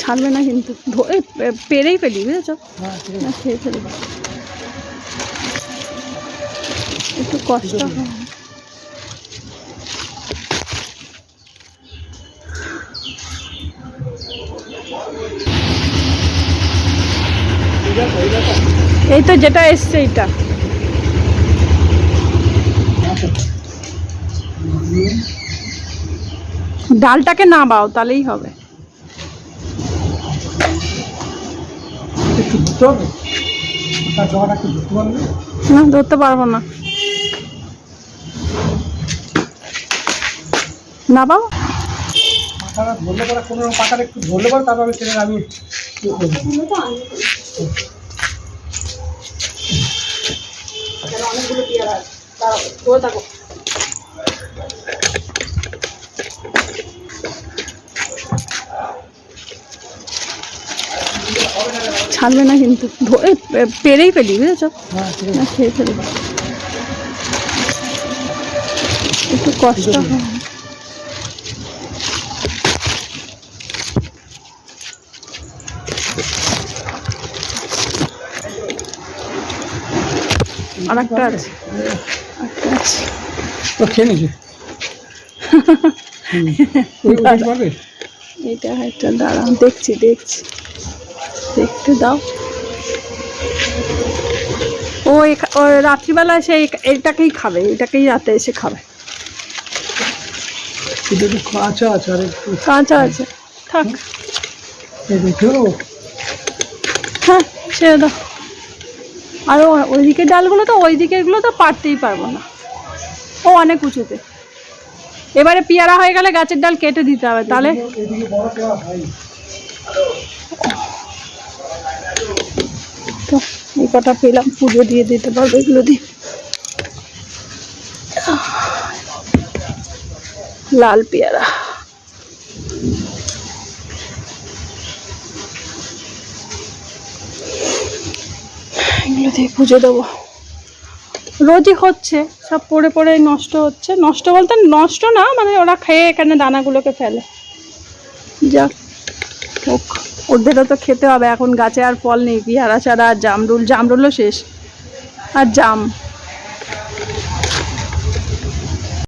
ছাড়বে না কিন্তু। ধরে পেরেই ফেলি বুঝেছ? হ্যাঁ না খেয়ে ফেলি। একটু কষ্ট হয়। এই তো যেটা এসছে এইটা। ডালটাকে না বাও তাহলেই হবে। একটু ধরতে হবে? তার জগাটা একটু ধরতে পারবে? না ধরতে পারব না। না বাবা পাখাটা ধরলে পরে কোনো রকম পাখাটা একটু ধরলে পরে তারপর আমি টেনে আমি ইয়ে করব। ছাড়বে না কিন্তু। ধরে পেরেই ফেলি বুঝেছ? হ্যাঁ না খেয়ে ফেলি। একটু কষ্ট হয়। আর আছে। খেয়ে নিয়েছে এটা একটা দাঁড়ান দেখছি দেখছি। দেখতে দাও। ও ও রাত্রিবেলা এসে এই- এইটাকেই খাবে এটাকেই রাতে এসে খাবে। কাঁচা আছে আর একটু কাঁচা আছে। থাক। হ্যাঁ ছেড়ে দাও। আর ও- ওইদিকের ডালগুলো তো ওই দিকেরগুলো তো পারতেই পারব না। ও অনেক উঁচুতে। এবারে পেয়ারা হয়ে গেলে গাছের ডাল কেটে দিতে হবে তাহলে এদিকে বড় পেয়ারা হয় তো এই কটা পেলাম, পুজো দিয়ে দিতে পারবে এগুলো দিয়ে। লাল পেয়ারা। এগুলো দিয়ে পুজো দেবো। রোজই হচ্ছে, সব পড়ে পড়ে নষ্ট হচ্ছে। নষ্ট বলতে নষ্ট না মানে ওরা খেয়ে এখানে দানাগুলোকে ফেলে। যাক, হোক। ওদেরও তো খেতে হবে, এখন গাছে আর ফল নেই কি হারা ছাড়া আর জামরুল, জামরুলও শেষ। আর জাম।